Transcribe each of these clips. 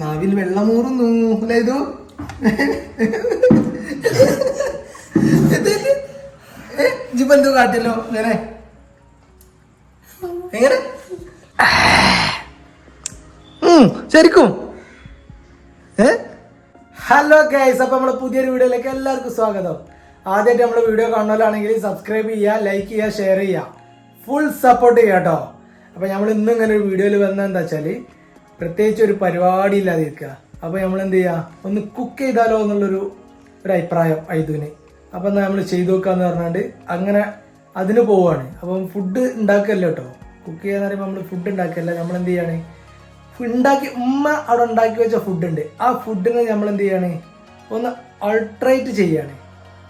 നാവിൽ വെള്ളമൂറുന്നു അല്ലേ ഇതു? ജിബന്തു എന്തോ ഇങ്ങനെ. എങ്ങനെ? ശരിക്കും. ഹലോ ഗൈസ് അപ്പൊ നമ്മളെ പുതിയൊരു വീഡിയോയിലേക്ക് എല്ലാവർക്കും സ്വാഗതം. ആദ്യമായിട്ട് നമ്മുടെ വീഡിയോ കാണുന്നവരാണെങ്കിൽ സബ്സ്ക്രൈബ് ചെയ്യുക ലൈക്ക് ചെയ്യുക ഷെയർ ചെയ്യുക. ഫുൾ സപ്പോർട്ട് ചെയ്യാം കേട്ടോ. അപ്പൊ നമ്മൾ ഇന്ന് ഇങ്ങനെ ഒരു വീഡിയോയിൽ വന്നത് എന്താ വെച്ചാൽ പ്രത്യേകിച്ച് ഒരു പരിപാടി ഇല്ലാതെ ഇരിക്കുക അപ്പൊ നമ്മൾ എന്ത് ചെയ്യുക ഒന്ന് കുക്ക് ചെയ്താലോ എന്നുള്ളൊരു ഒരു അഭിപ്രായം ഐതുവിന്. അപ്പൊ എന്നാ നമ്മൾ ചെയ്തു നോക്കാന്ന് പറഞ്ഞാണ്ട് അങ്ങനെ അതിന് പോവാണ്. അപ്പം ഫുഡ് ഉണ്ടാക്കല്ലോ കേട്ടോ കുക്ക് ചെയ്യാന്ന് പറയുമ്പോൾ നമ്മൾ ഫുഡ് ഉണ്ടാക്കല്ല നമ്മൾ എന്ത് ചെയ്യാണ് ഉണ്ടാക്കി ഉമ്മ അവിടെ ഉണ്ടാക്കി വെച്ച ഫുഡ് ഉണ്ട് ആ ഫുഡിനെ നമ്മൾ എന്ത് ചെയ്യാണ് ഒന്ന് അൾട്രേറ്റ് ചെയ്യാണ്.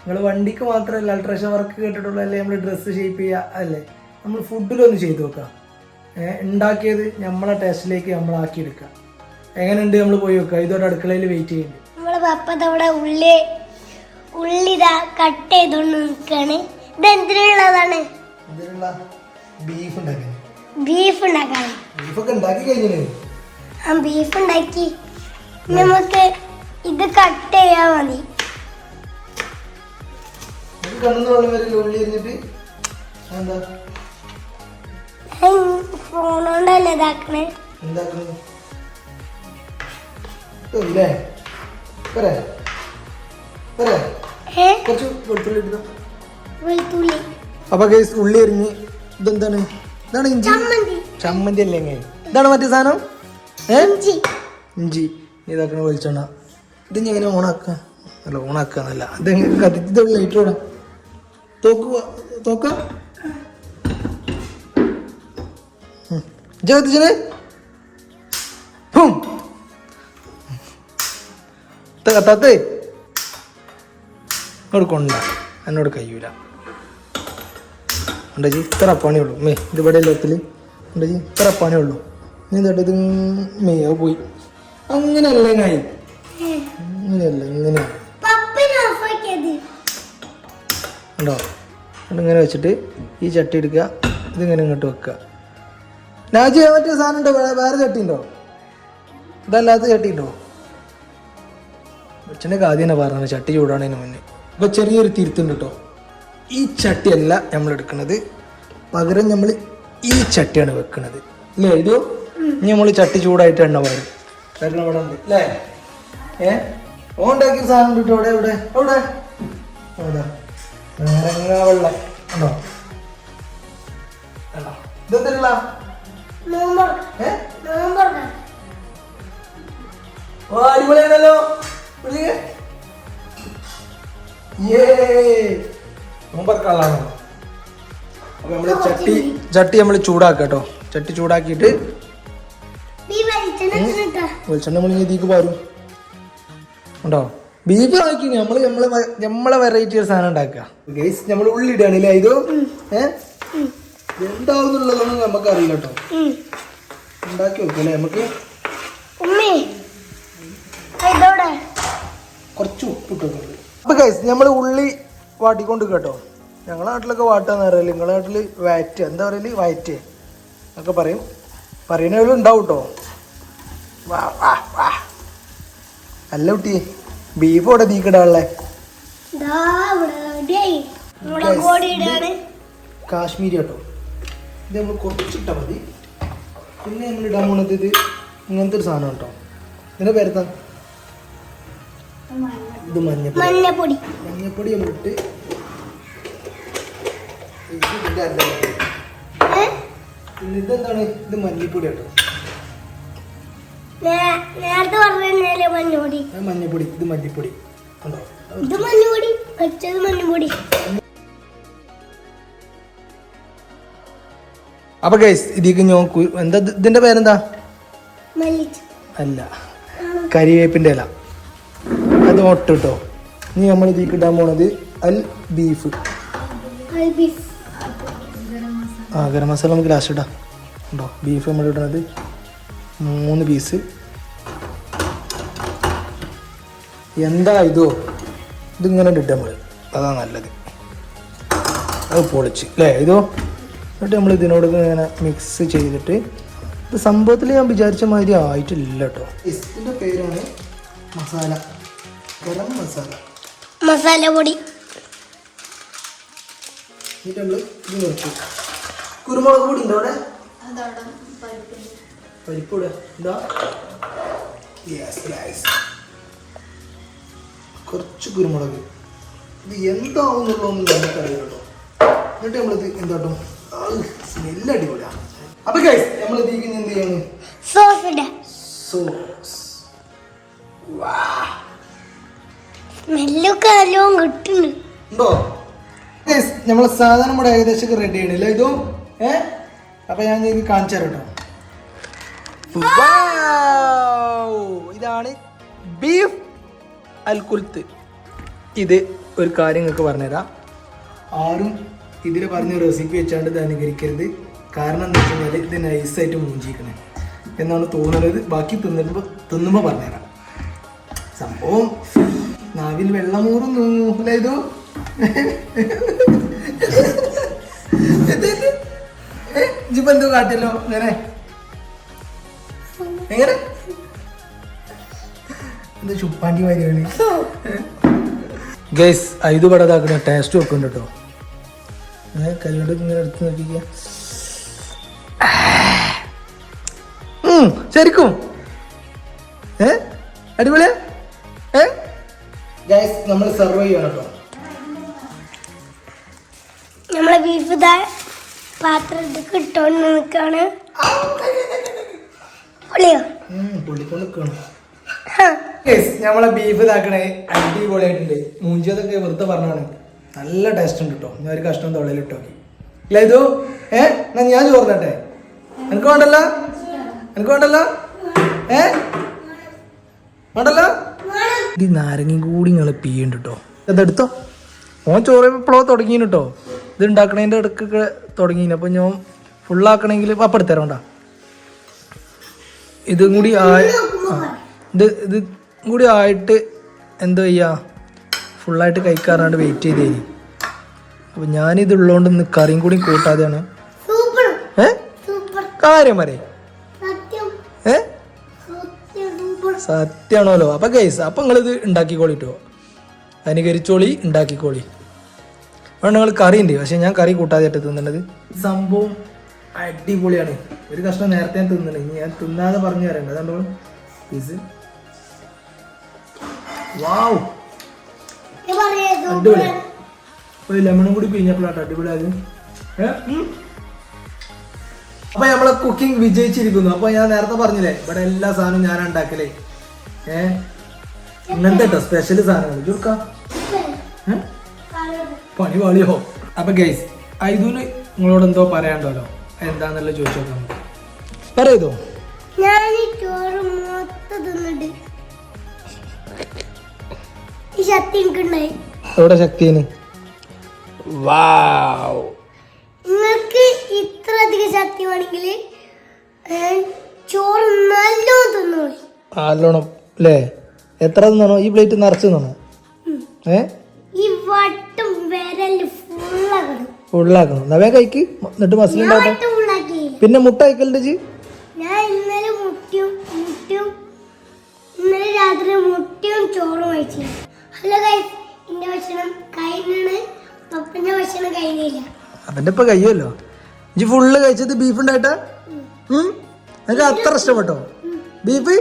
നിങ്ങൾ വണ്ടിക്ക് മാത്രമല്ല അൾട്രേഷൻ വർക്ക് കേട്ടിട്ടുള്ളൂ അല്ലേ നമ്മൾ ഡ്രസ്സ് ഷേപ്പ് ചെയ്യുക? അല്ലേ? നമ്മൾ ഫുഡിലൊന്ന് ചെയ്തു നോക്കാം. ഏഹ് ഉണ്ടാക്കിയത് നമ്മളെ ടേസ്റ്റിലേക്ക് നമ്മൾ ആക്കി ആക്കിയെടുക്കുക. എങ്ങനെയുണ്ട് നമ്മൾ പോയി വെക്കുക? ഇതോടെ അടുക്കളയിൽ വെയിറ്റ് ചെയ്യുന്നുണ്ട് നമ്മളെ ഉള്ളി ഉള്ളിതാ കട്ട് ഇത് എന്തിനുള്ളതാണ്? ഇതിലുള്ള ബീഫ് ബീഫ് ഉണ്ടാക്കാൻ. ബീഫൊക്കെ ഉണ്ടാക്കി കഴിഞ്ഞില്ലേ ആ ബീഫ് ഉണ്ടാക്കി. നമുക്ക് ഇത് കട്ട് ചെയ്യാൻ മതി. വെള്ളം ഉള്ളി എറിഞ്ഞിട്ട് എന്താ ഇതാക്കണേ? കുറച്ച് വെളുത്തുള്ളി വെളുത്തുള്ളി. അപ്പൊ കേസ് ഉള്ളി എറിഞ്ഞ് ഇതെന്താണ്? ഇതാണ് ഇഞ്ചി. ചമ്മന്തി. അല്ലേ എങ്ങനെ ഇതാണ് മറ്റേ സാധനം? ഇഞ്ചി. ഇഞ്ചി. ഇതാക്കണ വെളിച്ചെണ്ണ. ഇത് ഇനി എങ്ങനെ ഓണാക്ക? അല്ല ഓണാക്കാന്നല്ല. അതെങ്ങനെ കത്തിച്ചിട്ട് കത്തിച്ച് ലൈറ്റ് ഓടാം തോക്കുക തോക്ക? ജഗത്തിച്ചനെ കത്താത്തേ എന്നോട് കൊണ്ട. എന്നോട് കഴിയൂല. ഉണ്ടജി ഇത്ര പണിയുള്ളൂ. മേ ഇത് ഇവിടെ ലോത്തിൽ ഉണ്ടജി ഇത്ര പണിയുള്ളൂ. നീ എന്താ ഇത് മേ അത് പോയി. അങ്ങനെയല്ല കായി അങ്ങനെയല്ല ഇങ്ങനെ ഉണ്ടോ? ഇങ്ങനെ വെച്ചിട്ട് ഈ ചട്ടി എടുക്കുക. ഇതിങ്ങനെ ഇങ്ങോട്ട് വെക്കുക. രാജി മറ്റേ സാധനം ഉണ്ടോ വേറെ ചട്ടി ഉണ്ടോ ഇതല്ലാത്ത ചട്ടി ഉണ്ടോ അച്ഛന്റെ കാതി തന്നെ പറഞ്ഞത് ചട്ടി ചൂടാണതിന് മുന്നേ. അപ്പൊ ചെറിയൊരു തിരുത്തുണ്ട് കേട്ടോ ഈ ചട്ടിയല്ല നമ്മൾ എടുക്കുന്നത് പകരം നമ്മൾ ഈ ചട്ടിയാണ് വെക്കുന്നത് അല്ലേ ഇത് നമ്മൾ ചട്ടി ചൂടായിട്ട് എണ്ണ പറയും കാരണം ഇവിടെ ഉണ്ട് അല്ലേ ഏ? ഓ ഉണ്ടാക്കിയ സാധനം കിട്ടും അവിടെ ഇവിടെ അവിടെ അവിടെ നാരങ്ങ വെള്ളം? ഉണ്ടോ? ഇതെന്തല്ല ഓ അടിപൊളിയാണല്ലോ? അപ്പൊ നമ്മൾ ചട്ടി ചട്ടി നമ്മൾ ചൂടാക്കുക കേട്ടോ. ചട്ടി ചൂടാക്കിയിട്ട് വെളിച്ചെണ്ണ നമ്മൾ ഇതിക്ക് പാരും. ഉണ്ടോ? ബീഫ് ആക്കി നമ്മൾ നമ്മളെ നമ്മളെ വെറൈറ്റി ഒരു സാധനം ഉണ്ടാക്കുക. ഗൈസ് നമ്മൾ ഉള്ളി ഇടുകയാണല്ലേ? ഇത്? ഏ? എന്താവുന്നുള്ളതൊന്നും നമുക്ക് അറിയില്ല കേട്ടോ ഉണ്ടാക്കി വെക്കല്ലേ നമുക്ക്? കുറച്ച് ഉപ്പിട്ട് വെക്കുന്നത് അപ്പൊ ഗൈസ് നമ്മൾ ഉള്ളി വാട്ടിക്കൊണ്ട് കേട്ടോ. ഞങ്ങളെ നാട്ടിലൊക്കെ വാട്ടാന്ന് പറയൽ. നിങ്ങളെ നാട്ടിൽ വയറ്റ് എന്താ പറയൽ? വയറ്റ് എന്നൊക്കെ പറയും. പറയുന്നവരും ഉണ്ടാവും കേട്ടോ. വാ വാ വാ. അല്ല കുട്ടി ബീഫ് ഇവിടെ പൊടി ഇടാണ് കാശ്മീരി കേട്ടോ. ഇത് നമ്മൾ കുറച്ചിട്ടാൽ മതി. പിന്നെ നമ്മൾ ഇടാൻ പോണത് ഇത് ഇങ്ങനത്തെ ഒരു സാധനം കേട്ടോ. ഇതിന്റെ പേരത്താ ഇത് മഞ്ഞപ്പൊടി. മഞ്ഞപ്പൊടി. നമ്മളിട്ട് ഇത് ഇതിന്റെ അല്ല. ഇതെന്താണ്? ഇത് മഞ്ഞപ്പൊടി കേട്ടോ. നേരത്തെ പറഞ്ഞല്ലേ മഞ്ഞപ്പൊടി? മഞ്ഞപ്പൊടി ഇത് മഞ്ഞപ്പൊടി. കണ്ടോ? ഇത് മഞ്ഞപ്പൊടി വെച്ചത് മഞ്ഞപ്പൊടി. അപ്പൊ ഗൈസ് ഇതിക്ക് ഞാൻ എന്താ ഇതിന്റെ പേരെന്താ? അല്ല. കരിവേപ്പിന്റെ ഇല. അത് കേട്ടോ ഇനി നമ്മൾ ഇതിക്ക് ഇടാൻ പോണത് അൽ ബീഫ്. ബീഫ്. ആ ഗരം മസാല നമുക്ക് ലാസ്റ്റ് ഇടാം. ഉണ്ടോ? ബീഫ് നമ്മൾ ഇടുന്നത് മൂന്ന് പീസ് എന്താ ഇതോ? ഇതിങ്ങനെ ഇട്ട് നമ്മൾ അതാ നല്ലത്. അത് പൊളിച്ച്. അല്ലേ ഇതോ? എന്നിട്ട് നമ്മൾ ഇതിനോട് ഇങ്ങനെ മിക്സ് ചെയ്തിട്ട് ഇത് സംഭവത്തിൽ ഞാൻ വിചാരിച്ച മാതിരി ആയിട്ടില്ല കേട്ടോ ഇതിന്റെ പേരാണ് മസാല. ഗരം മസാല. മസാല പൊടി. എന്നിട്ട് നമ്മൾ ഇത് നിർത്തി കുരുമുളക് പൊടി ഉണ്ടോ അവിടെ? പരിപ്പൂടെ എന്താ യെസ് ഗൈസ് കുറച്ച് കുരുമുളക്. ഇത് എന്താവുന്നുള്ളതൊന്നും നമുക്കറിയില്ലല്ലോ എന്നിട്ട് നമ്മളിത് എന്താട്ടും? സ്മെല്ല് അടിപൊളിയാണ് അപ്പൊ ഗൈസ് നമ്മൾ ഇതിലേക്ക് എന്ത് ചെയ്യാണ്? സോസ് സോസ് സ്മെല്ലൊക്കെ നല്ലോണം കിട്ടുന്നുണ്ട് ഉണ്ടോ? ഗൈസ് നമ്മളെ സാധനം ഇവിടെ ഏകദേശം റെഡി ആണല്ലേ ഇതും? ഏ? അപ്പൊ ഞാൻ ഇത് കാണിച്ചു തരാം കേട്ടോ. ഇതാണ് ബീഫ് അൽകുൽത്ത് ഇത് ഒരു കാര്യം നിങ്ങൾക്ക് പറഞ്ഞുതരാം. ആരും ഇതിൽ പറഞ്ഞ റെസിപ്പി വെച്ചാണ്ട് ഇത് അനുകരിക്കരുത്. കാരണം എന്താ വെച്ച് കഴിഞ്ഞാൽ ഇത് നൈസായിട്ട് മൂഞ്ചിക്കണേ എന്നാണ് തോന്നുന്നത് ബാക്കി തിന്നുമ്പോൾ തിന്നുമ്പോൾ പറഞ്ഞുതരാം. സംഭവം നാവിൽ വെള്ളമൂറുന്നു ഇതോ? ജിബന്ധു കാട്ടിയല്ലോ? ഇങ്ങനെ? എങ്ങനെ? ചുപ്പാണ്ടി മാതിരിയാണ്. ഗൈസ് ഇത് പടതാക്കുന്ന ടേസ്റ്റ് വെക്കുന്നുണ്ട് കേട്ടോ കൈകൊണ്ട് ഇങ്ങനെ എടുത്ത് നോക്കിക്ക. ഉം, ശരിക്കും. ഏ അടിപൊളി ഏ? ഗൈസ് നമ്മൾ സെർവ് ചെയ്യണം കേട്ടോ. നമ്മളെ ബീഫ് ഇതാ പാത്രത്തിൽ നിൽക്കാണ് പൊളിയോ? പുള്ളിക്കൊണ്ട് നിൽക്കണം ഹാ. നമ്മളെ ബീഫ് ഇതാക്കണേ അടിപൊളിയായിട്ടുണ്ട്. മൂഞ്ചിയതൊക്കെ വെറുതെ പറഞ്ഞാണ് നല്ല ടേസ്റ്റ് ഉണ്ട് കേട്ടോ ഞാൻ ഒരു കഷ്ണം തൊള്ളയിലിട്ട് നോക്കി. ഇല്ല ഇത്? ഏ? എന്നാ ഞാൻ ചോർന്നട്ടെ എനിക്ക് വേണ്ടല്ല? എനിക്ക് വേണ്ടല്ല? ഏ? വേണ്ടല്ല? ഈ നാരങ്ങയും കൂടി നിങ്ങൾ പീയുണ്ട് കേട്ടോ ഇതെടുത്തോ. ഓൻ ചോറ് ഇപ്പോഴോ തുടങ്ങിയിന് കേട്ടോ ഇത് ഉണ്ടാക്കണതിന്റെ ഇടയ്ക്കൊക്കെ തുടങ്ങിന്. അപ്പോൾ ഞാൻ ഫുള്ളാക്കണമെങ്കിൽ അപ്പം എടുത്തരാം വേണ്ട ഇതും കൂടി ആ. ഇത് ഇത് കൂടി ആയിട്ട് എന്തോ ചെയ്യുക ഫുള്ളായിട്ട് കഴിക്കാറാണ്ട് വെയിറ്റ് ചെയ്ത് കഴിഞ്ഞു അപ്പോൾ ഞാനിതുള്ളതുകൊണ്ട് ഇന്ന് കറിയും കൂടി കൂട്ടാതെയാണ്. ഏ? കാര്യം പറയേ. ഏ? സത്യമാണല്ലോ അപ്പൊ ഗൈസ് അപ്പൊ നിങ്ങളിത് ഉണ്ടാക്കിക്കോളിട്ടോ അനുകരിച്ചോളി ഉണ്ടാക്കിക്കോളി അതുകൊണ്ട് നിങ്ങൾ കറി ഉണ്ട് പക്ഷെ ഞാൻ കറി കൂട്ടാതെയായിട്ട് തിന്നണത്. സംഭവം അടിപൊളിയാണ്. ഒരു കഷ്ണം നേരത്തെ ഞാൻ തിന്നണ. ഇനി ഞാൻ തിന്നാതെ പറഞ്ഞു തരണ്ട അതുകൊണ്ട് പീസ് വാവ് അടിപൊളി. ഒരു ലെമണും കൂടി പിഴിഞ്ഞപ്പോഴാട്ടോ അടിപൊളിയായത്. അപ്പൊ നമ്മളെ കുക്കിംഗ് വിജയിച്ചിരിക്കുന്നു. അപ്പൊ ഞാൻ നേരത്തെ പറഞ്ഞില്ലേ ഇവിടെ എല്ലാ സാധനവും ഞാൻ ഉണ്ടാക്കലേ. ഏ? ഇങ്ങനത്തെ കേട്ടോ സ്പെഷ്യൽ സാധനങ്ങൾ. ചുരുക്കാം? പണി പാളിയോ അപ്പൊ ഗൈസ് ഐദൂന് നിങ്ങളോട് എന്തോ പറയാണ്ടല്ലോ എന്താന്നുള്ള ചോദിച്ചോ നോക്കാം നമുക്ക്. പറയതോ ഞാൻ ചോറ് മൊത്തം തിന്നിട്ട് ശക്തി എനിക്കുണ്ടായി. എവിടെ ശക്തിന് വാവ്. നിങ്ങൾക്ക് ഇത്ര അധികം ശക്തി വേണമെങ്കിൽ ചോറ് നല്ലോണം തിന്നോളി. നല്ലോണം അല്ലേ എത്ര തിന്നണോ? ഈ പ്ലേറ്റ് നിറച്ച് തിന്നണോ? ഏ? ഈ വട്ടം വിരൽ ഫുള്ളാക്കണം. വേഗം കഴിക്ക്. എന്നിട്ട് മസിൽ ഉണ്ടാവട്ടെ വട്ടം പിന്നെ മുട്ട കഴിക്കലുണ്ട് ജി ഞാൻ ഇന്നലെ മുട്ടിയും മുട്ടിയും ഇന്നലെ രാത്രി മുട്ടിയും ചോറും കഴിച്ചു ഹലോ ഗൈസ് എന്റെ ഭക്ഷണം കഴിഞ്ഞാണ് പപ്പന്റെ ഭക്ഷണം അവന്റെ ഇപ്പൊ കഴിയുമല്ലോ ഇജി ഫുള്ള് കഴിച്ചത് ബീഫ് ഉണ്ടായിട്ടാ? നിനക്ക് അത്ര ഇഷ്ടപ്പെട്ടോ? ബീഫ്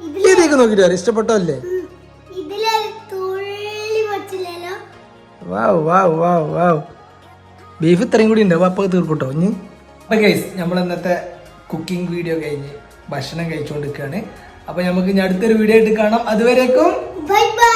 ഇതിലേക്ക് നോക്കിട്ട് വരാം ഇഷ്ടപ്പെട്ടോ അല്ലേ? ഉം. തുള്ളി പറ്റില്ലല്ലോ വാവ് വാവ് വാവ് വാവ്. ബീഫ് ഇത്രയും കൂടി ഉണ്ടാവും അപ്പൊ തീർക്കൂട്ടോ ഇനി അപ്പം ഗൈസ് നമ്മൾ ഇന്നത്തെ കുക്കിംഗ് വീഡിയോ കഴിഞ്ഞ് ഭക്ഷണം കഴിച്ചുകൊണ്ടിരിക്കുകയാണ് അപ്പൊ നമുക്ക് ഇനി അടുത്തൊരു വീഡിയോ ആയിട്ട് കാണാം. അതുവരേക്കും ബൈ ബൈ